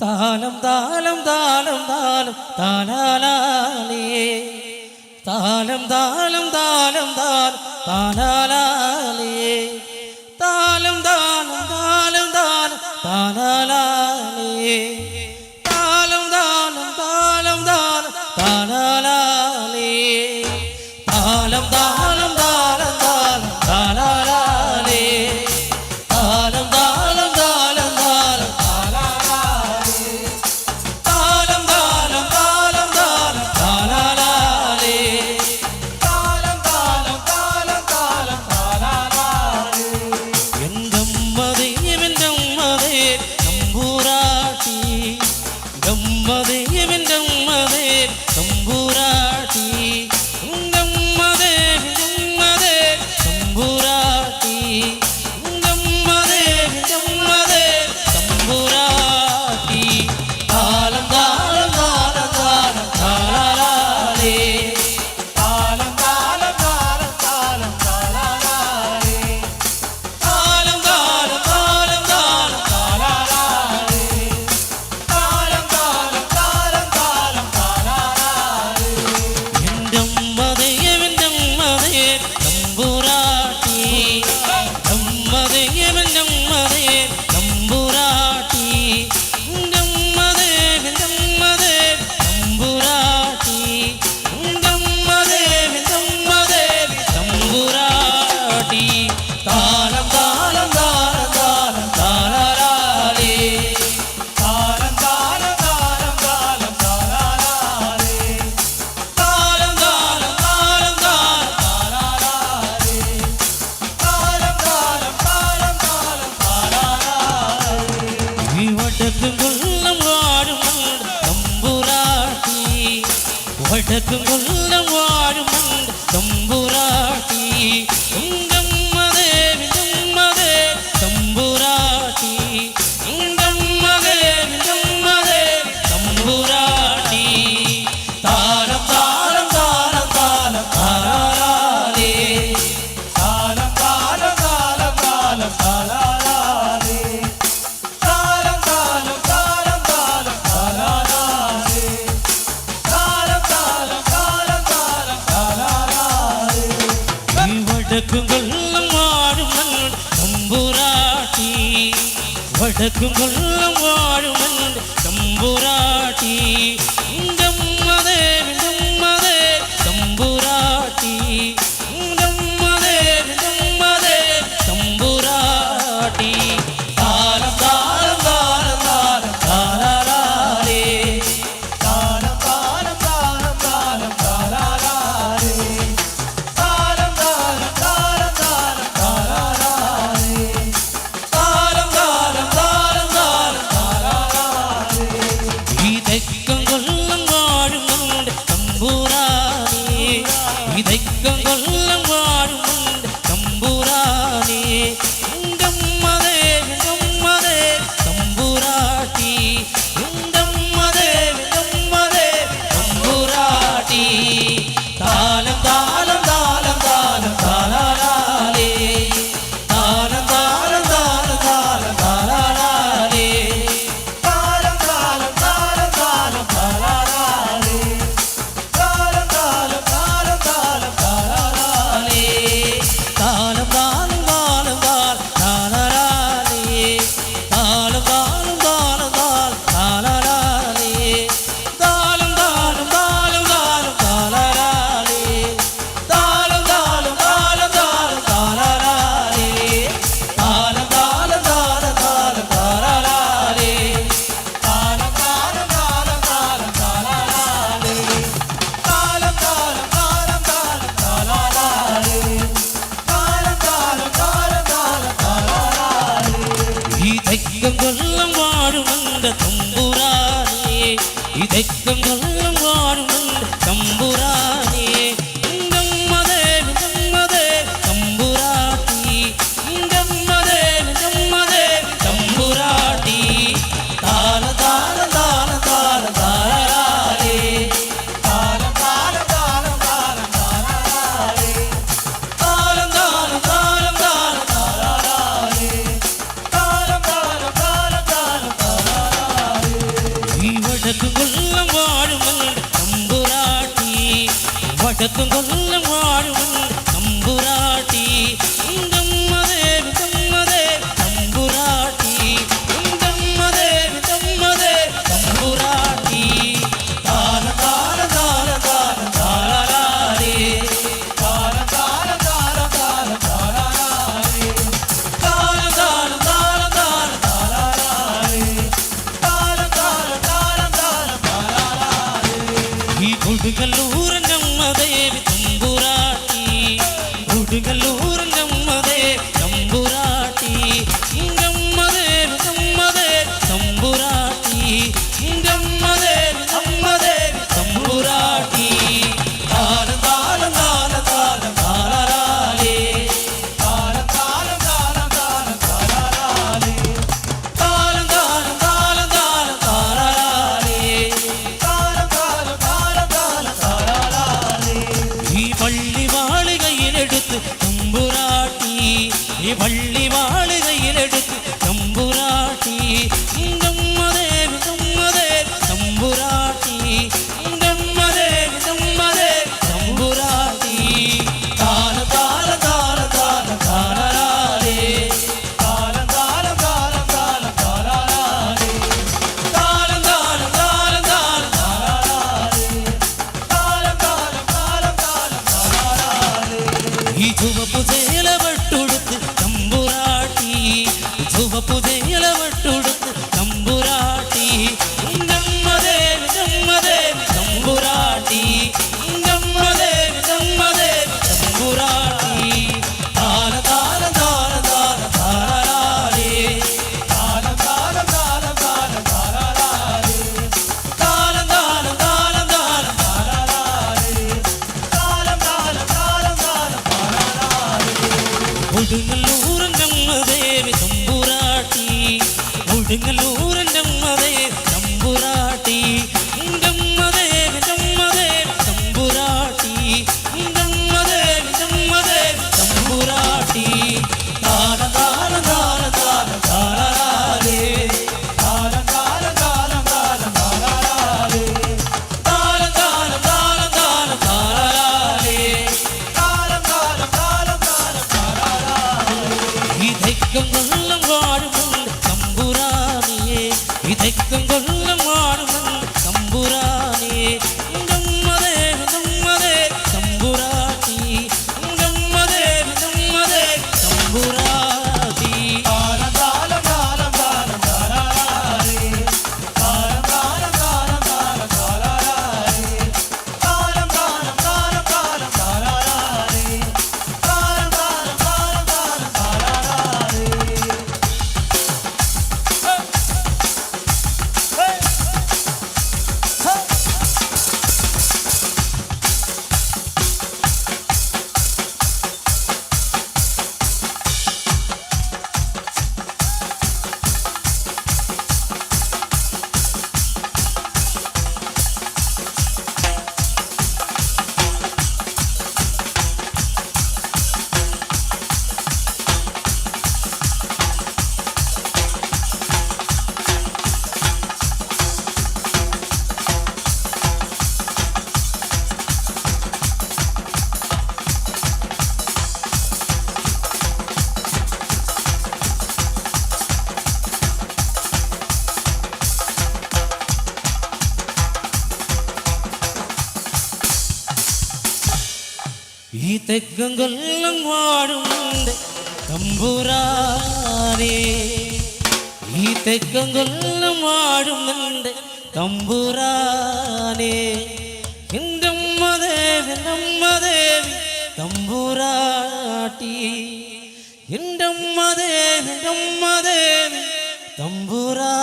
താലം താലം താലം താലം താലാലേ താലം താലം താലം താലം താലാലേ താലം താലം താലം താലം താലാലേ താലം താലം താലം താലം താലാലേ താലം താലം சொந்தம் வாழும் தம்புராட்டி দেখো বললাম Hey. இதக்கம் கொல்லம் வாழும் அந்த தம்புரானே. இதக்கம் கொல்லம் வாழும் കൊല്ലം 你怎么不在 കൊടുങ്ങല്ലൂർ നമ്മ ദേവി തമ്പുരാട്ടി. Kodungallur You take them. ഈ തെക്കം കൊല്ലം വാഴും തമ്പുരാനേ. ഈ തെക്കം കൊല്ലം വാഴുന്നുണ്ട് തമ്പുരാനേ. എന്തമ്മദേവി നമ്മദേവി തമ്പുരാട്ടി. എന്തമ്മദേവി നമ്മദേവി തമ്പുരാ